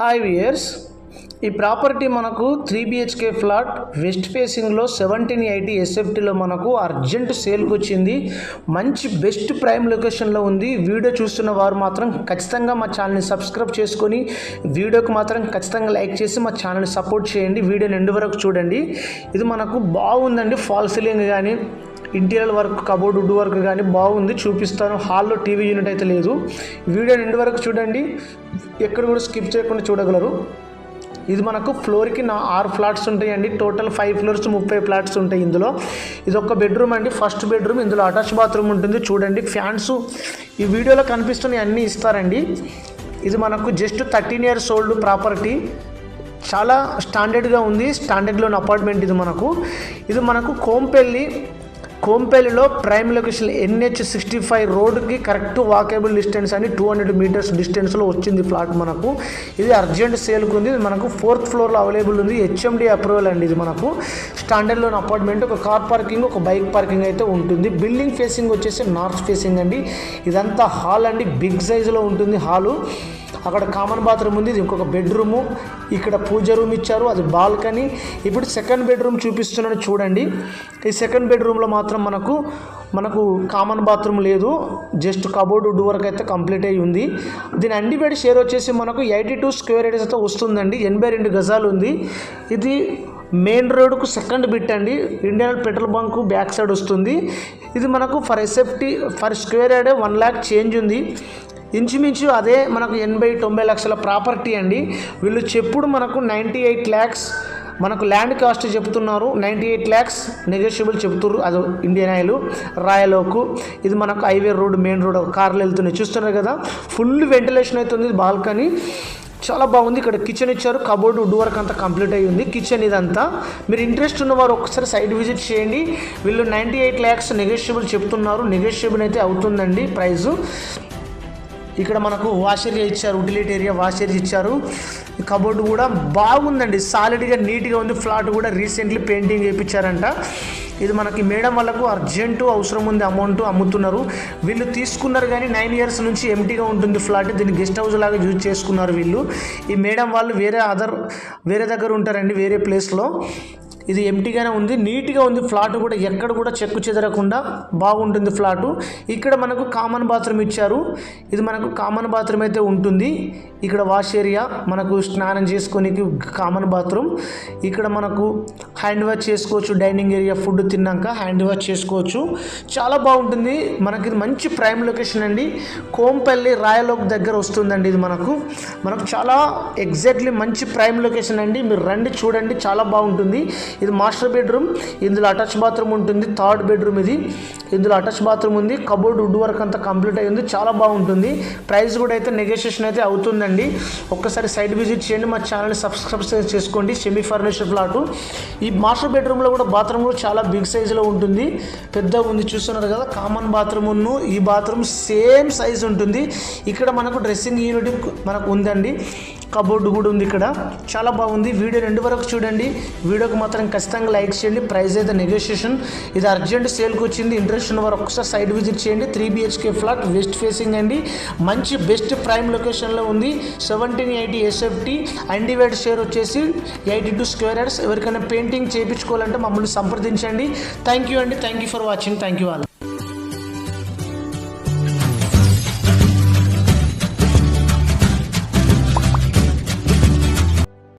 Hi viewers ఈ property మనకు three BHK flat west ఫేసింగ్లో సెవెంటీన్ ఎయిటీ ఎస్ఎఫ్టీలో మనకు అర్జెంట్ సేల్కి వచ్చింది. మంచి బెస్ట్ ప్రైమ్ లొకేషన్లో ఉంది. వీడియో చూస్తున్న వారు మాత్రం ఖచ్చితంగా మా ఛానల్ని సబ్స్క్రైబ్ చేసుకొని వీడియోకి మాత్రం ఖచ్చితంగా లైక్ చేసి మా ఛానల్ని సపోర్ట్ చేయండి. వీడియోని ఎండు వరకు చూడండి. ఇది మనకు బాగుందండి. ఫాల్ సీలింగ్ కానీ interior work cupboard wood work కానీ బాగుంది చూపిస్తాను. హాల్లో టీవీ యూనిట్ అయితే లేదు. వీడియో ఎండ్ వరకు చూడండి. ఎక్కడ కూడా స్కిప్ చేయకుండా చూడగలరు. ఇది మనకు ఫ్లోర్కి నా ఆరు ఫ్లాట్స్ ఉంటాయండి. టోటల్ ఫైవ్ ఫ్లోర్స్ ముప్పై ఫ్లాట్స్ ఉంటాయి ఇందులో. ఇది ఒక బెడ్రూమ్ అండి. ఫస్ట్ బెడ్రూమ్ ఇందులో అటాచ్ బాత్రూమ్ ఉంటుంది. చూడండి ఫ్యాన్స్. ఈ వీడియోలో కనిపిస్తున్న అన్నీ ఇస్తారండి. ఇది మనకు just thirteen years old property. చాలా స్టాండర్డ్గా ఉంది. స్టాండర్డ్లోని అపార్ట్మెంట్ ఇది మనకు. ఇది మనకు Kompally కోంపేలిలో prime location NH sixty five రోడ్కి కరెక్ట్ వాకేబుల్ డిస్టెన్స్ అని టూ హండ్రెడ్ మీటర్స్ డిస్టెన్స్లో వచ్చింది ఫ్లాట్ మనకు. ఇది అర్జెంట్ సేల్కి ఉంది. ఇది మనకు ఫోర్త్ ఫ్లోర్లో అవైలబుల్ ఉంది. హెచ్ఎండి అప్రూవల్ అండి ఇది మనకు. స్టాండర్డ్లోని అపార్ట్మెంట్ ఒక కార్ పార్కింగ్ ఒక బైక్ పార్కింగ్ అయితే ఉంటుంది. బిల్డింగ్ ఫేసింగ్ వచ్చేసి నార్త్ ఫేసింగ్ అండి. ఇదంతా హాల్ అండి. బిగ్ సైజులో ఉంటుంది హాలు. అక్కడ కామన్ బాత్రూమ్ ఉంది ఇది ఇంకొక బెడ్రూము ఇక్కడ పూజ రూమ్ ఇచ్చారు అది బాల్కనీ ఇప్పుడు సెకండ్ బెడ్రూమ్ చూపిస్తున్నాను చూడండి. ఈ సెకండ్ బెడ్రూమ్లో మాత్రం మనకు మనకు కామన్ బాత్రూమ్ లేదు. జస్ట్ కబోర్డ్ వుడ్ వరకు అయితే కంప్లీట్ అయ్యి ఉంది. దీని అండి బెడ్ షేర్ వచ్చేసి మనకు ఎయిటీ టూ స్క్వేర్ యార్డ్స్ అయితే వస్తుందండి. ఎనభై రెండు గజాలు ఉంది. ఇది మెయిన్ రోడ్కు సెకండ్ బిట్ అండి. Indian petrol bunk back side వస్తుంది. ఇది మనకు per SFT per square yard one lakh change ఉంది. ఇంచుమించు అదే మనకు ఎనభై తొంభై లక్షల ప్రాపర్టీ అండి. వీళ్ళు చెప్పుడు మనకు నైంటీ ఎయిట్ ల్యాక్స్ మనకు ల్యాండ్ కాస్ట్ చెప్తున్నారు. నైంటీ ఎయిట్ ల్యాక్స్ నెగోషియబుల్ చెప్తున్నారు అది ఇండియన్ ఆయిల్ రాయలోకు ఇది మనకు హైవే రోడ్ మెయిన్ రోడ్ కార్లు వెళ్తున్నాయి. చూస్తున్నారు కదా? ఫుల్ వెంటిలేషన్ అవుతుంది బాల్కనీ. చాలా బాగుంది. ఇక్కడ కిచెన్ ఇచ్చారు. కబోర్డ్ వుడ్ వర్క్ అంతా కంప్లీట్ అయ్యి ఉంది. కిచెన్ ఇదంతా. మీరు ఇంట్రెస్ట్ ఉన్నవారు ఒకసారి సైడ్ విజిట్ చేయండి. వీళ్ళు నైంటీ ఎయిట్ ల్యాక్స్ నెగోషియబుల్ చెప్తున్నారు. నెగోషియబుల్ అయితే అవుతుందండి. ప్రైజు ఇక్కడ మనకు వాషర్ ఇచ్చారు ఉటిలిటీ ఏరియా వాషర్ ఇచ్చారు. కబోర్డ్ కూడా బాగుందండి. సాలిడ్గా నీట్గా ఉంది. ఫ్లాట్ కూడా రీసెంట్లీ పెయింటింగ్ చేయించారంట. ఇది మనకి మేడం వాళ్ళకు అర్జెంటు అవసరం ఉంది అమౌంట్ అమ్ముతున్నారు. వీళ్ళు తీసుకున్నారు కానీ నైన్ ఇయర్స్ నుంచి ఎంటీగా ఉంటుంది ఫ్లాట్ దీన్ని గెస్ట్ హౌస్ లాగా యూజ్ చేసుకున్నారు వీళ్ళు. ఈ మేడం వాళ్ళు వేరే అదర్ వేరే దగ్గర ఉంటారండి వేరే ప్లేస్లో ఇది ఎంటీగానే ఉంది. నీట్గా ఉంది ఫ్లాట్ కూడా. ఎక్కడ కూడా చెక్కు చెదరకుండా బాగుంటుంది ఫ్లాటు. ఇక్కడ మనకు కామన్ బాత్రూమ్ ఇచ్చారు. ఇది మనకు కామన్ బాత్రూమ్ అయితే ఉంటుంది. ఇక్కడ వాష్ ఏరియా మనకు స్నానం చేసుకోనికి కామన్ బాత్రూమ్ ఇక్కడ మనకు హ్యాండ్ వాష్ చేసుకోవచ్చు డైనింగ్ ఏరియా ఫుడ్ తిన్నాక హ్యాండ్ వాష్ చేసుకోవచ్చు. చాలా బాగుంటుంది. మనకి ఇది మంచి ప్రైమ్ లొకేషన్ అండి. కోంపల్లి రాయలోక్ దగ్గర వస్తుందండి ఇది మనకు. మనకు చాలా ఎగ్జాక్ట్లీ మంచి ప్రైమ్ లొకేషన్ అండి. మీరు రండి చూడండి. చాలా బాగుంటుంది. ఇది మాస్టర్ బెడ్రూమ్ ఇందులో అటాచ్ బాత్రూమ్ ఉంటుంది. థర్డ్ బెడ్రూమ్ ఇది. ఇందులో అటాచ్ బాత్రూమ్ ఉంది. కబోర్డ్ వుడ్ వర్క్ అంతా కంప్లీట్ అయ్యింది చాలా బాగుంటుంది. ప్రైస్ కూడా అయితే నెగోషియేషన్ అయితే అవుతుందండి. ఒక్కసారి సైట్ విజిట్ చేయండి. మా ఛానల్ని సబ్స్క్రైబ్ చేసుకోండి. సెమీ ఫర్నిచర్ ప్లాట్ ఈ మాస్టర్ బెడ్రూమ్లో కూడా బాత్రూమ్ కూడా చాలా బిగ్ సైజులో ఉంటుంది. పెద్దగా ఉంది. చూస్తున్నారు కదా కామన్ బాత్రూమ్ ఈ బాత్రూమ్ సేమ్ సైజ్ ఉంటుంది. ఇక్కడ మనకు డ్రెస్సింగ్ యూనిట్ మనకు ఉందండి. కబోర్డు కూడా ఉంది ఇక్కడ. చాలా బాగుంది. వీడియో రెండు వరకు చూడండి. వీడియోకి మాత్రం ఖచ్చితంగా లైక్ చేయండి. ప్రైస్ అయితే నెగోషియేషన్ ఇది అర్జెంట్ సేల్కి వచ్చింది. ఇంట్రెస్ట్ ఉన్న వారు ఒకసారి సైడ్ విజిట్ చేయండి. Three BHK flat west facing అండి. మంచి బెస్ట్ ప్రైమ్ లొకేషన్లో ఉంది. Seventeen eighty SFT undivided share వచ్చేసి ఎయిటీ టూ స్క్వేర్ యార్డ్స్ ఎవరికైనా పెయింటింగ్ చేయించుకోవాలంటే మమ్మల్ని సంప్రదించండి. థ్యాంక్ యూ అండి. Thank you for watching thank you all